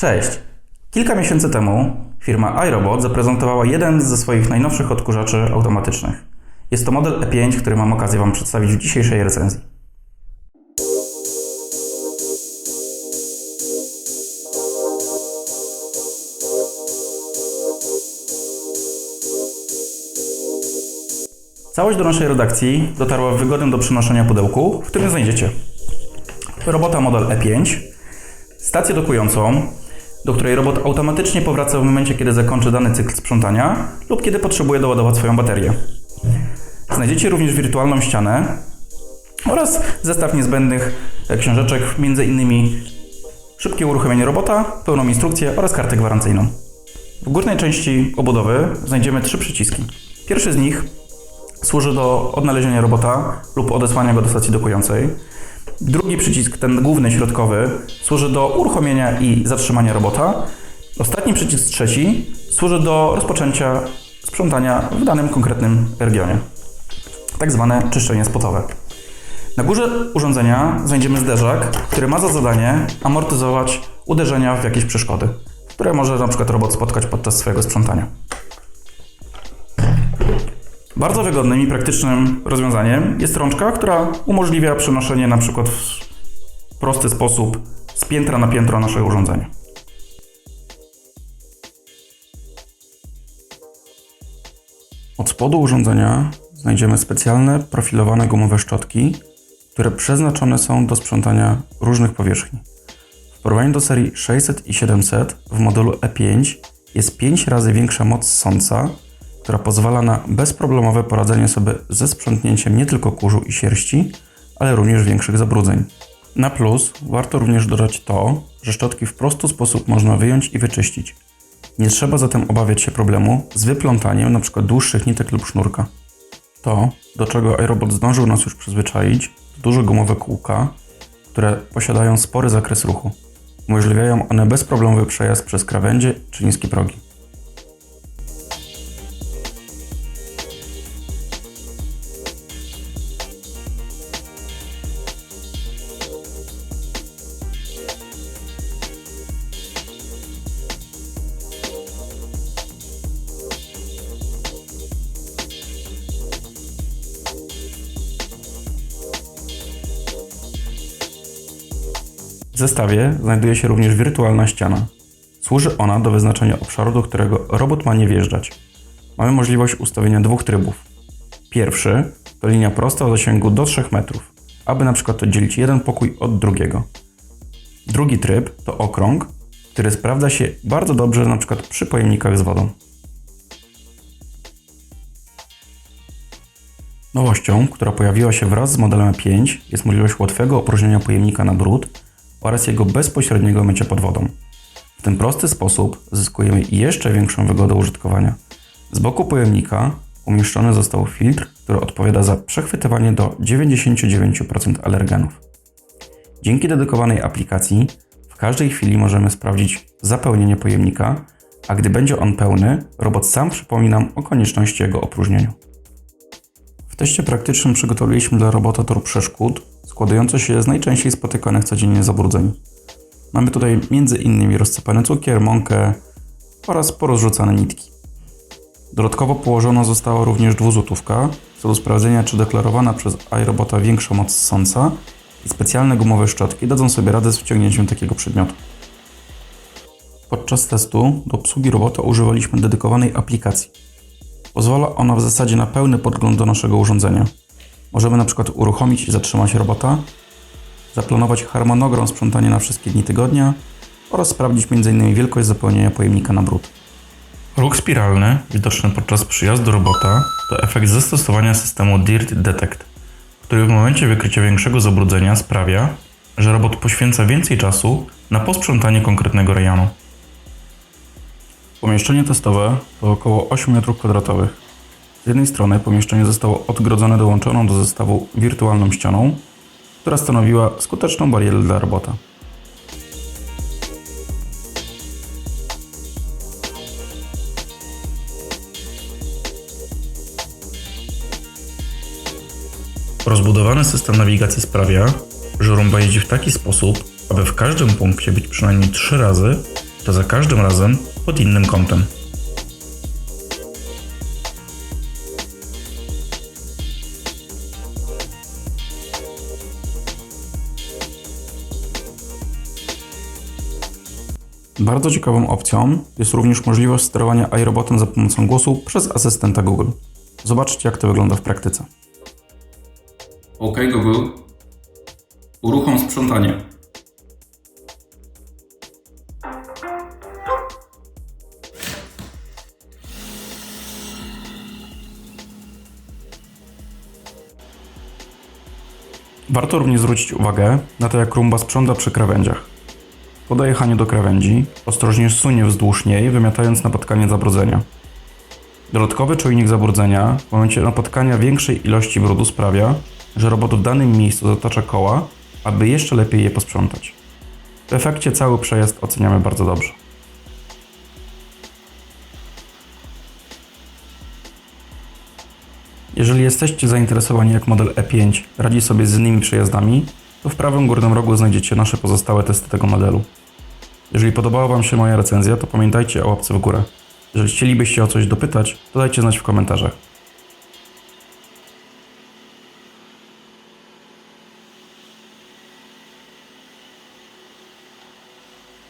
Cześć! Kilka miesięcy temu firma iRobot zaprezentowała jeden ze swoich najnowszych odkurzaczy automatycznych. Jest to model E5, który mam okazję Wam przedstawić w dzisiejszej recenzji. Całość do naszej redakcji dotarła w wygodnym do przenoszenia pudełku, w którym znajdziecie robota model E5, stację dokującą, do której robot automatycznie powraca w momencie, kiedy zakończy dany cykl sprzątania lub kiedy potrzebuje doładować swoją baterię. Znajdziecie również wirtualną ścianę oraz zestaw niezbędnych książeczek, m.in. szybkie uruchomienie robota, pełną instrukcję oraz kartę gwarancyjną. W górnej części obudowy znajdziemy trzy przyciski. Pierwszy z nich służy do odnalezienia robota lub odesłania go do stacji dokującej. Drugi przycisk, ten główny, środkowy, służy do uruchomienia i zatrzymania robota. Ostatni przycisk, trzeci, służy do rozpoczęcia sprzątania w danym konkretnym regionie. Tak zwane czyszczenie spotowe. Na górze urządzenia znajdziemy zderzak, który ma za zadanie amortyzować uderzenia w jakieś przeszkody, które może na przykład robot spotkać podczas swojego sprzątania. Bardzo wygodnym i praktycznym rozwiązaniem jest rączka, która umożliwia przenoszenie na przykład w prosty sposób z piętra na piętro naszego urządzenia. Od spodu urządzenia znajdziemy specjalne profilowane gumowe szczotki, które przeznaczone są do sprzątania różnych powierzchni. W porównaniu do serii 600 i 700 w modelu E5 jest 5 razy większa moc sąca która pozwala na bezproblemowe poradzenie sobie ze sprzątnięciem nie tylko kurzu i sierści, ale również większych zabrudzeń. Na plus warto również dodać to, że szczotki w prosty sposób można wyjąć i wyczyścić. Nie trzeba zatem obawiać się problemu z wyplątaniem np. dłuższych nitek lub sznurka. To, do czego iRobot zdążył nas już przyzwyczaić, to duże gumowe kółka, które posiadają spory zakres ruchu. Umożliwiają one bezproblemowy przejazd przez krawędzie czy niskie progi. Zestawie znajduje się również wirtualna ściana. Służy ona do wyznaczenia obszaru, do którego robot ma nie wjeżdżać. Mamy możliwość ustawienia dwóch trybów. Pierwszy to linia prosta o zasięgu do 3 metrów, aby na przykład oddzielić jeden pokój od drugiego. Drugi tryb to okrąg, który sprawdza się bardzo dobrze na przykład przy pojemnikach z wodą. Nowością, która pojawiła się wraz z modelem 5 jest możliwość łatwego opróżnienia pojemnika na brud oraz jego bezpośredniego mycia pod wodą. W ten prosty sposób zyskujemy jeszcze większą wygodę użytkowania. Z boku pojemnika umieszczony został filtr, który odpowiada za przechwytywanie do 99% alergenów. Dzięki dedykowanej aplikacji w każdej chwili możemy sprawdzić zapełnienie pojemnika, a gdy będzie on pełny, robot sam przypomni nam o konieczności jego opróżnienia. W teście praktycznym przygotowaliśmy dla robota tor przeszkód, składający się z najczęściej spotykanych codziennie zabrudzeń. Mamy tutaj m.in. rozsypany cukier, mąkę oraz porozrzucane nitki. Dodatkowo położona została również dwuzłotówka w celu sprawdzenia, czy deklarowana przez iRobota większa moc ssąca i specjalne gumowe szczotki dadzą sobie radę z wciągnięciem takiego przedmiotu. Podczas testu do obsługi robota używaliśmy dedykowanej aplikacji. Pozwala ona w zasadzie na pełny podgląd do naszego urządzenia. Możemy na przykład uruchomić i zatrzymać robota, zaplanować harmonogram sprzątania na wszystkie dni tygodnia oraz sprawdzić m.in. wielkość zapełnienia pojemnika na brud. Ruch spiralny, widoczny podczas przyjazdu robota, to efekt zastosowania systemu DIRT Detect, który w momencie wykrycia większego zabrudzenia sprawia, że robot poświęca więcej czasu na posprzątanie konkretnego rejonu. Pomieszczenie testowe to około 8 m2. Z jednej strony pomieszczenie zostało odgrodzone dołączoną do zestawu wirtualną ścianą, która stanowiła skuteczną barierę dla robota. Rozbudowany system nawigacji sprawia, że rumba jeździ w taki sposób, aby w każdym punkcie być przynajmniej trzy razy, to za każdym razem pod innym kątem. Bardzo ciekawą opcją jest również możliwość sterowania iRobotem za pomocą głosu przez asystenta Google. Zobaczcie, jak to wygląda w praktyce. OK Google, uruchom sprzątanie. Warto również zwrócić uwagę na to, jak rumba sprząta przy krawędziach. Po dojechaniu do krawędzi ostrożnie sunie wzdłuż niej, wymiatając napotkanie zabrudzenia. Dodatkowy czujnik zabrudzenia w momencie napotkania większej ilości brudu sprawia, że robot w danym miejscu zatacza koła, aby jeszcze lepiej je posprzątać. W efekcie cały przejazd oceniamy bardzo dobrze. Jeżeli jesteście zainteresowani jak model E5 radzi sobie z innymi przejazdami, to w prawym górnym rogu znajdziecie nasze pozostałe testy tego modelu. Jeżeli podobała Wam się moja recenzja, to pamiętajcie o łapce w górę. Jeżeli chcielibyście o coś dopytać, to dajcie znać w komentarzach.